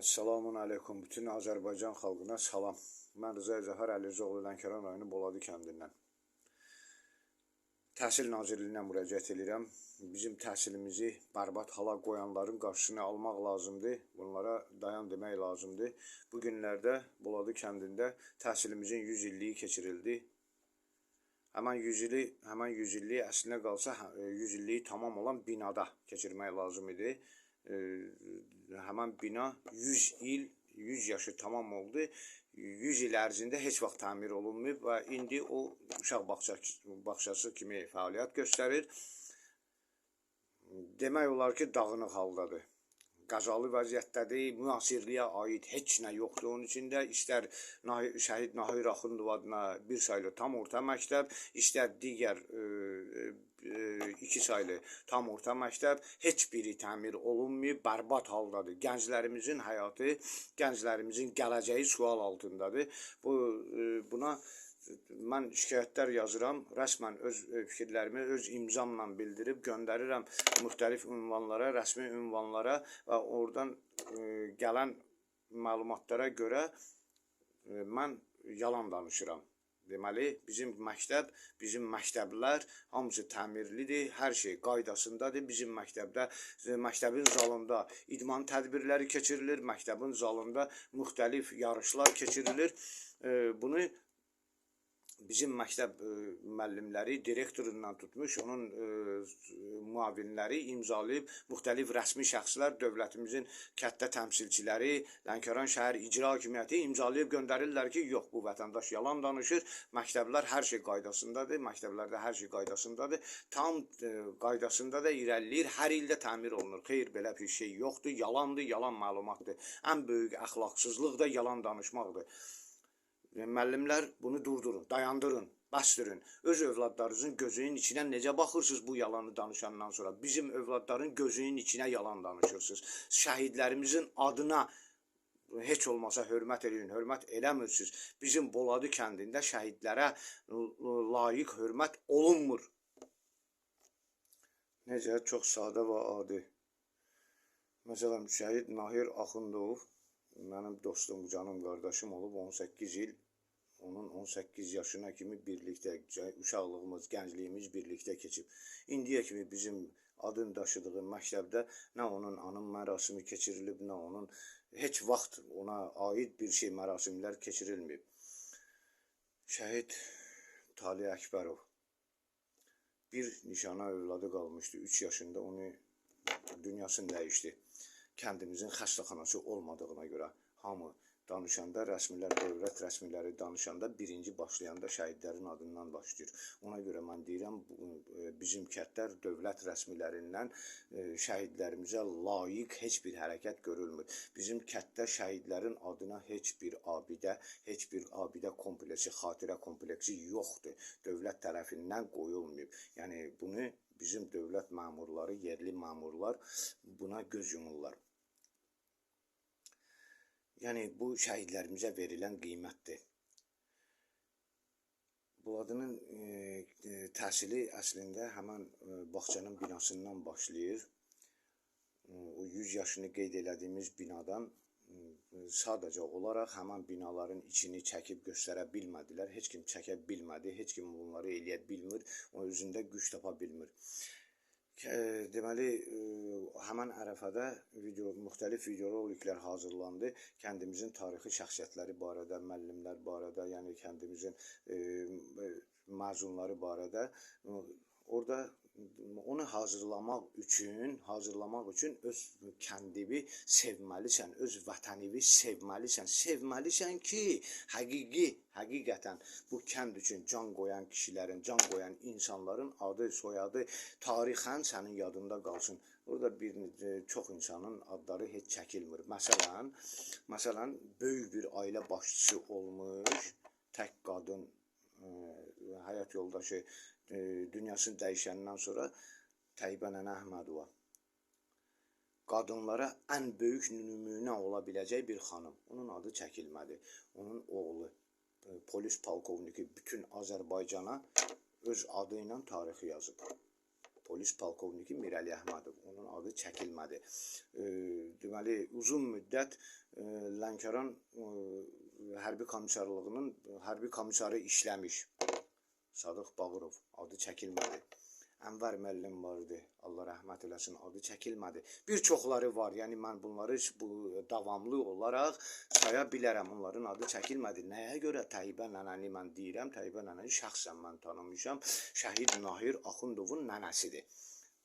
Selamun aleyküm bütün Azərbaycan xalqına salam. Mən Rıza Zəhər Əlizoğlu Lənkəran rayonu Boladı kəndindən. Təhsil Nazirliyinə müraciət edirəm. Bizim təhsilimizi bərbad hala qoyanların qarşısını almaq lazımdır. Bunlara dayan demək lazımdır. Bu günlərdə Boladı kəndində təhsilimizin 100 illiyi keçirildi. Həmən 100 ili, həmən 100 illiyi əslinə qalsa hə- 100 illiyi tamam olan binada keçirmək lazım idi. Həmən bina 100 il, 100 yaşı tamam oldu. 100 il ərzində heç vaxt təmir olunmayıb və indi o uşaq bağçası, bağçası kimi fəaliyyət göstərir. Demək olar ki, dağınıq haldadır. Qəzalı vəziyyətdədir, müasirliyə aid heç nə yoxdur onun içində. İstər Nahi, Şəhid Nahir Axundov adına bir saylı tam orta məktəb, istər digər e, e, iki saylı tam orta məktəb, heç biri təmir olunmayıb, bərbad haldadır. Gənclərimizin həyatı, gənclərimizin gələcəyi sual altındadır. Bu e, buna mən şikayətlər yazıram, rəsmən öz e, fikirlərimi öz imzamla bildirib göndərirəm müxtəlif ünvanlara, rəsmi ünvanlara və oradan e, gələn məlumatlara görə e, mən yalan danışıram. Deməli, bizim məktəb, bizim məktəblər hamısı təmirlidir, hər şey qaydasındadır. Bizim məktəbdə, məktəbin zalında idman tədbirləri keçirilir, məktəbin zalında müxtəlif yarışlar keçirilir. Bunu bizim məktəb e, müəllimləri direktorundan tutmuş, onun e, müavinləri imzalayıb müxtəlif rəsmi şəxslər, dövlətimizin kəttə təmsilçiləri, Lənkəran şəhər icra hakimiyyəti imzalayıb göndərirlər ki, yox bu vətəndaş yalan danışır. Məktəblər hər şey qaydasındadır, məktəblərdə hər şey qaydasındadır. Tam e, qaydasında da irəliləyir. Hər ildə təmir olunur. Xeyr, belə bir şey yoxdur. Yalandır, yalan məlumatdır. Ən böyük əxlaqsızlıq da yalan danışmaqdır. Müəllimlər bunu durdurun, dayandırın, bəsdirin. Öz övladlarınızın gözünün içinə necə baxırsınız bu yalanı danışandan sonra? Bizim övladların gözünün içinə yalan danışırsınız. Şəhidlərimizin adına heç olmasa hörmət eləyin, hörmət eləmirsiniz. Bizim Boladı kəndində şəhidlərə layiq hörmət olunmur. Necə çox sadə və adi. Məsələn, şəhid Nahir Axundov mənim dostum, canım qardaşım olub 18 il onun 18 yaşına kimi birlikdə uşaqlığımız, gəncliyimiz birlikdə keçib. İndiyə kimi bizim adın daşıdığı məktəbdə nə onun anım mərasimi keçirilib, nə onun heç vaxt ona aid bir şey mərasimlər keçirilməyib. Şəhid Talih Əkbərov bir nişana övladı qalmışdı 3 yaşında onu dünyasını dəyişdi. Kəndimizin xəstəxanası olmadığına görə hamı danışanda rəsmilər, dövlət rəsmiləri danışanda birinci başlayanda şəhidlərin adından başlayır. Ona görə mən deyirəm e, bizim kəndlər dövlət rəsmilərindən e, şəhidlərimizə layiq heç bir hərəkət görülmür. Bizim kənddə şəhidlərin adına heç bir abidə, heç bir abidə kompleksi, xatirə kompleksi yoxdur. Dövlət tərəfindən qoyulmayıb. Yəni bunu bizim dövlət məmurları, yerli məmurlar buna göz yumurlar. Yəni bu şəhidlərimizə verilən qiymətdir. Buladının e, e, təhsili əslində həmin e, bağçanın binasından başlayır. E, o 100 yaşını qeyd elədiyimiz binadan e, sadəcə olaraq həmin binaların içini çəkib göstərə bilmədilər. Heç kim çəkə bilmədi, heç kim bunları eləyə bilmir, o özündə güc tapa bilmir. Deməli, həmin ərəfədə video, müxtəlif videoroliklər hazırlandı. Kəndimizin tarixi şəxsiyyətləri barədə, müəllimlər barədə, yəni kəndimizin məzunları barədə orada onu hazırlamaq üçün, hazırlamaq üçün öz kəndini sevməlisən, öz vətənini sevməlisən. Sevməlisən ki, həqiqi, həqiqətən bu kənd üçün can qoyan kişilərin, can qoyan insanların adı, soyadı tarixən sənin yadında qalsın. Orada bir e, çox insanın adları heç çəkilmir. Məsələn, məsələn, böyük bir ailə başçısı olmuş tək qadın e, həyat yoldaşı e, dünyasını dəyişəndən sonra Təyyibə Nənə Əhmədova qadınlara ən böyük nümunə ola biləcək bir xanım. Onun adı çəkilmədi. Onun oğlu e, polis polkovniki bütün Azərbaycana öz adı ilə tarixi yazıb. polis polkovniki Mirəli Əhmədov. Onun adı çəkilmədi. E, deməli uzun müddət e, Lənkəran e, hərbi komissarlığının hərbi komissarı işləmiş. Sadıq Bağırov adı çəkilmədi. Ənvər müəllim vardı. Allah rəhmət eləsin. Adı çəkilmədi. Bir çoxları var. Yəni mən bunları bu davamlı olaraq saya bilərəm. Onların adı çəkilmədi. Nəyə görə Təyyibə nənəni mən deyirəm? Təyyibə nənəni şəxsən mən tanımışam. Şəhid Nahir Axundovun nənəsidir.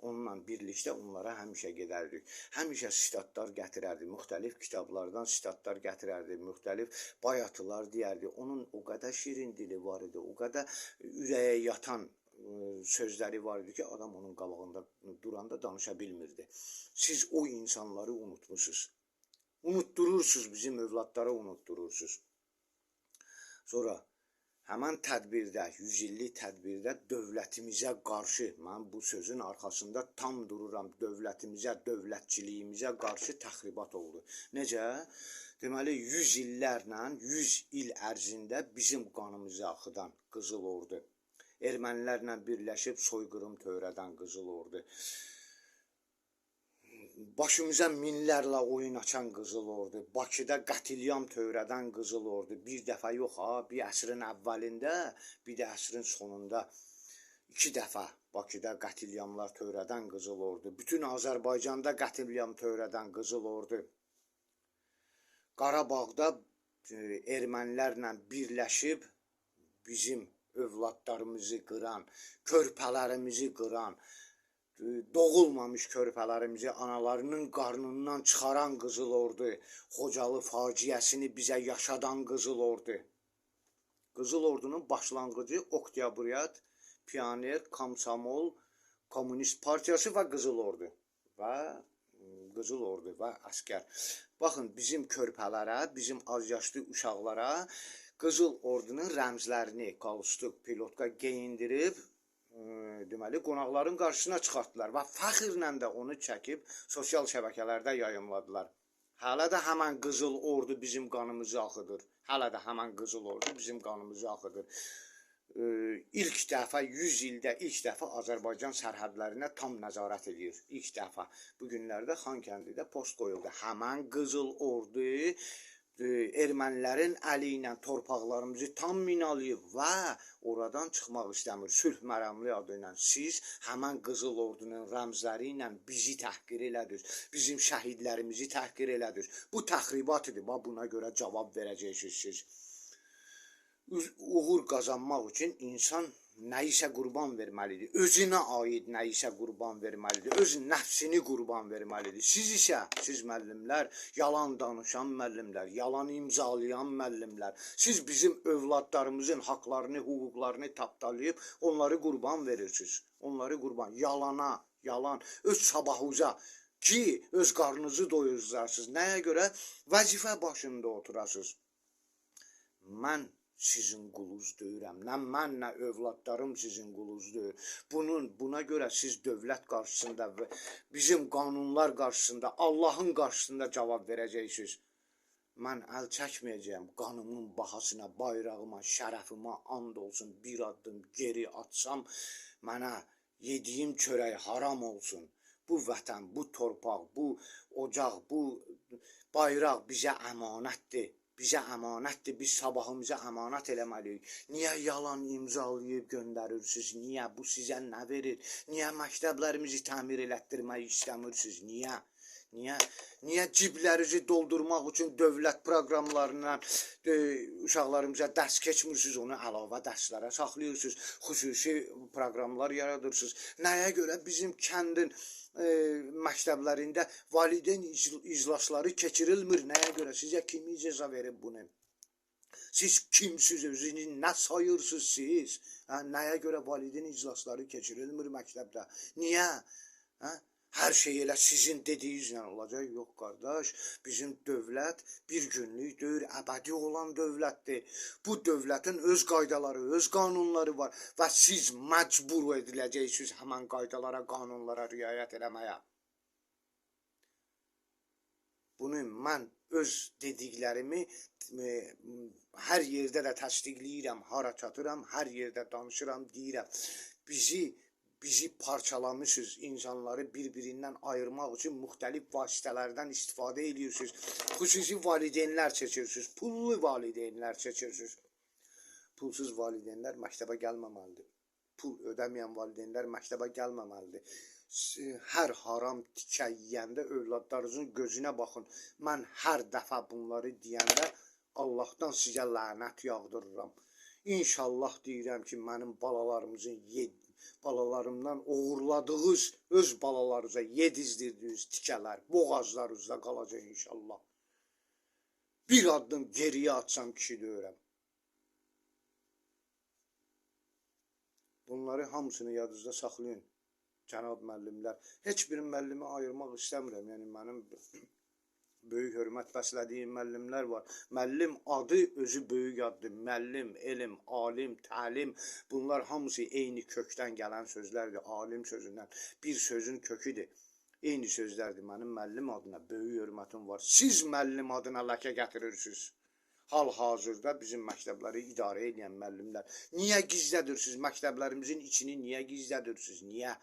Onunla birlikdə onlara həmişə gedərdik. Həmişə sitatlar gətirərdi. Müxtəlif kitablardan sitatlar gətirərdi. Müxtəlif bayatılar deyərdi. Onun o qədər şirin dili var idi. O qədər ürəyə yatan sözləri var idi ki, adam onun qabağında duranda danışa bilmirdi. Siz o insanları unutmuşsunuz. Unutturursunuz bizim övladlara unutturursunuz. Sonra həmən tədbirdə, 100 illik tədbirdə dövlətimizə qarşı, mən bu sözün arxasında tam dururam, dövlətimizə, dövlətçiliyimizə qarşı təxribat oldu. Necə? Deməli 100 illərlə, 100 il ərzində bizim qanımızı axıdan Qızıl Ordu ermənilərlə birləşib soyqırım törədən Qızıl Ordu. Başımıza minlərlə oyun açan Qızıl Ordu, Bakıda qətilyam törədən Qızıl Ordu. Bir dəfə yox ha, bir əsrin əvvəlində, bir də əsrin sonunda. İki dəfə Bakıda qətilyamlar törədən Qızıl Ordu, bütün Azərbaycanda qətilyam törədən Qızıl Ordu. Qarabağda e, ermənilərlə birləşib bizim övladlarımızı qıran, körpələrimizi qıran, doğulmamış körpələrimizi analarının qarnından çıxaran Qızıl Ordu, Xocalı faciəsini bizə yaşadan Qızıl Ordu. Qızıl Ordunun başlanğıcı Oktyabriyat, Pioner, Komsomol, Komünist Partiyası və Qızıl Ordu və Qızıl Ordu və əskər. Baxın bizim körpələrə, bizim az yaşlı uşaqlara Qızıl Ordunun rəmzlərini qalstuk, pilotka geyindirib deməli qonaqların qarşısına çıxartdılar və fəxrlə də onu çəkib sosial şəbəkələrdə yayımladılar. Hələ də həmən Qızıl Ordu bizim qanımızı axıdır. Hələ də həmən Qızıl Ordu bizim qanımızı axıdır. Ə, ilk dəfə 100 ildə ilk dəfə Azərbaycan sərhədlərinə tam nəzarət edir. İlk dəfə bu günlərdə Xankəndidə post qoyuldu. Həmən Qızıl Ordu e, ermənilərin əli ilə torpaqlarımızı tam minalayıb və oradan çıxmaq istəmir. Sülh mərəmli adı ilə siz həmən Qızıl Ordunun rəmzləri ilə bizi təhqir elədiniz. Bizim şəhidlərimizi təhqir elədiniz. Bu təxribat idi. Bax buna görə cavab verəcəksiniz siz. Uğur qazanmaq üçün insan nəyisə qurban verməlidir. Özünə aid nəyisə qurban verməlidir. Öz nəfsini qurban verməlidir. Siz isə, siz müəllimlər, yalan danışan müəllimlər, yalan imzalayan müəllimlər, siz bizim övladlarımızın haqqlarını, hüquqlarını tapdalayıb onları qurban verirsiniz. Onları qurban yalana, yalan öz sabahınıza ki öz qarnınızı doyuracaksınız. Nəyə görə? Vəzifə başında oturasınız. Mən sizin quluz deyirəm. Nə mən, nə övladlarım sizin quluz deyir. Bunun buna görə siz dövlət qarşısında və bizim qanunlar qarşısında, Allahın qarşısında cavab verəcəksiniz. Mən əl çəkməyəcəyəm qanımın bahasına, bayrağıma, şərəfimə and olsun. Bir addım geri atsam mənə yediyim çörək haram olsun. Bu vətən, bu torpaq, bu ocaq, bu bayraq bizə əmanətdir. Bizə əmanətdir. Biz sabahımıza əmanət eləməliyik. Niyə yalan imzalayıb göndərirsiniz? Niyə bu sizə nə verir? Niyə məktəblərimizi təmir elətdirmək istəmirsiniz? Niyə? Niyə? Niyə ciblərinizi doldurmaq üçün dövlət proqramlarından e, uşaqlarımıza dərs keçmirsiniz, onu əlavə dərslərə saxlayırsınız, xüsusi proqramlar yaradırsınız. Nəyə görə bizim kəndin e, məktəblərində valideyn icl- iclasları keçirilmir? Nəyə görə? Sizə kim icazə verib bunu? Siz kimsiz özünü nə sayırsınız siz? Hə, nəyə görə valideyn iclasları keçirilmir məktəbdə? Niyə? Hə? Hər şey elə sizin dediyinizlə olacaq. Yox qardaş, bizim dövlət bir günlük deyil, əbədi olan dövlətdir. Bu dövlətin öz qaydaları, öz qanunları var və siz məcbur ediləcəksiniz həmin qaydalara, qanunlara riayət etməyə. Bunu mən öz dediklərimi e, hər yerdə də təsdiqləyirəm, hara çatıram, hər yerdə danışıram, deyirəm. Bizi bizi parçalamışsınız. insanları birbirinden ayırmak için muhtelif vasitelerden istifade ediyorsunuz. Xüsusi valideynler seçirsiniz. Pullu valideynler seçirsiniz. Pulsuz valideynlər məktəbə gəlməməlidir. Pul ödəməyən valideynlər məktəbə gəlməməlidir. Hər haram tikə yeyəndə övladlarınızın gözünə baxın. Mən hər dəfə bunları deyəndə Allahdan sizə lənət yağdırıram. İnşallah deyirəm ki, mənim balalarımızın balalarımdan oğurladığınız öz balalarınıza yedizdirdiyiniz tikələr boğazlarınızda qalacaq inşallah. Bir addım geriyə atsam kişi deyirəm. Bunları hamısını yadınızda saxlayın. Cənab müəllimlər, heç bir müəllimi ayırmaq istəmirəm. Yəni mənim böyük hörmət bəslədiyim müəllimlər var. Müəllim adı özü böyük addır. Müəllim, elm, alim, təlim bunlar hamısı eyni kökdən gələn sözlərdir. Alim sözündən bir sözün köküdür. Eyni sözlərdir. Mənim müəllim adına böyük hörmətim var. Siz müəllim adına ləkə gətirirsiniz. Hal-hazırda bizim məktəbləri idarə edən müəllimlər niyə gizlədirsiniz? Məktəblərimizin içini niyə gizlədirsiniz? Niyə?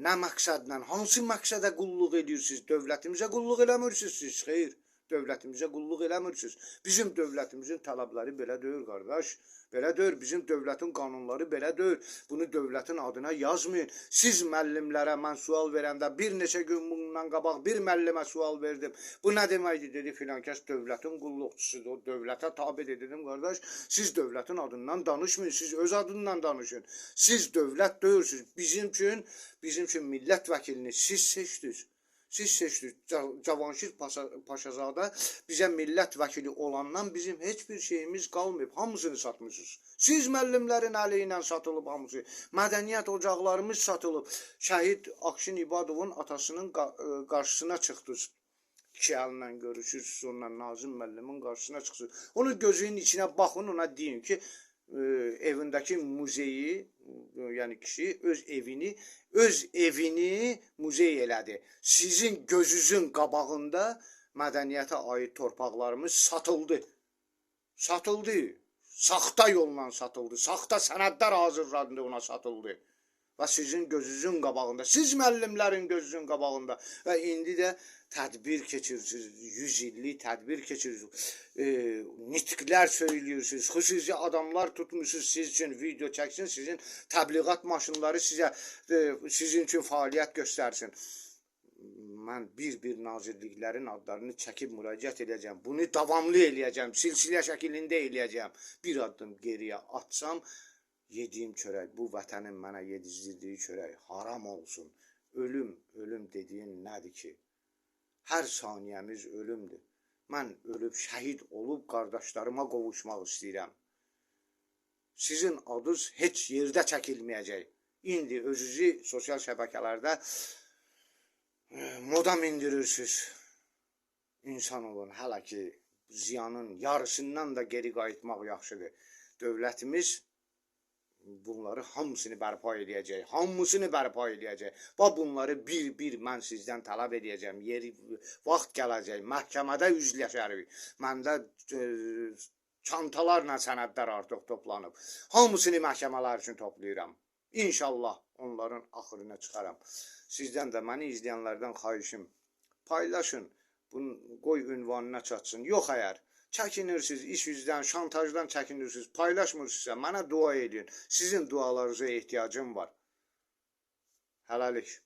Nə məqsədlə, hansı məqsədə qulluq edirsiniz? Dövlətimizə qulluq eləmirsiniz siz, xeyr. Dövlətimizə qulluq eləmirsiniz. Bizim dövlətimizin tələbləri belə deyil, qardaş. Belə deyil, bizim dövlətin qanunları belə deyil. Bunu dövlətin adına yazmayın. Siz müəllimlərə mən sual verəndə bir neçə gün bundan qabaq bir müəllimə sual verdim. Bu nə deməkdir dedi filan kəs dövlətin qulluqçusudur. O dövlətə tabedir dedim, qardaş. Siz dövlətin adından danışmayın. Siz öz adından danışın. Siz dövlət deyilsiniz. Bizim üçün, bizim üçün millət vəkilini siz seçdiniz. Siz seçdiniz. Ca- Cavanşir Paşa- Paşazadə bizə millət vəkili olandan bizim heç bir şeyimiz qalmayıb. Hamısını satmışsınız. Siz müəllimlərin əli ilə satılıb hamısı. Mədəniyyət ocaqlarımız satılıb. Şəhid Akşin İbadovun atasının ə, qarşısına çıxdınız. İki əllə görüşürsünüz, sonra Nazim müəllimin qarşısına çıxırsınız. Onun gözünün içinə baxın, ona deyin ki, ə, evindəki muzeyi, ə, yəni kişi öz evini, öz evini muzey elədi. Sizin gözünüzün qabağında mədəniyyətə aid torpaqlarımız satıldı. Satıldı. Saxta yolla satıldı. Saxta sənədlər hazırlandı ona satıldı. Və sizin gözünüzün qabağında, siz müəllimlərin gözünün qabağında və indi də tədbir keçirirsiniz, 100 illik tədbir keçirirsiniz. E, nitqlər söyləyirsiniz, xüsusi adamlar tutmusunuz siz üçün video çəksin, sizin təbliğat maşınları sizə e, sizin üçün fəaliyyət göstərsin. Mən bir-bir nazirliklərin adlarını çəkib müraciət edəcəm. Bunu davamlı eləyəcəm, silsilə şəklində eləyəcəm. Bir addım geriyə atsam, yediyim çörək, bu vətənin mənə yedizdirdiyi çörək haram olsun. Ölüm, ölüm dediyin nədir ki? Hər saniyəmiz ölümdür. Mən ölüb şəhid olub qardaşlarıma qovuşmaq istəyirəm. Sizin adınız heç yerdə çəkilməyəcək. İndi özünüzü sosial şəbəkələrdə e, moda mindirirsiniz. İnsan olun, hələ ki ziyanın yarısından da geri qayıtmaq yaxşıdır. Dövlətimiz bunları hamısını bərpa edəcək. Hamısını bərpa edəcək. Və bunları bir-bir mən sizdən tələb edəcəm. Yeri vaxt gələcək. Məhkəmədə üzləşərik. Məndə e, çantalarla sənədlər artıq toplanıb. Hamısını məhkəmələr üçün toplayıram. İnşallah onların axırına çıxaram. Sizdən də məni izləyənlərdən xahişim paylaşın. Bunu qoy ünvanına çatsın. Yox əgər çəkinirsiniz, iş üzdən, şantajdan çəkinirsiniz, paylaşmırsınızsa mənə dua edin. Sizin dualarınıza ehtiyacım var. Hələlik.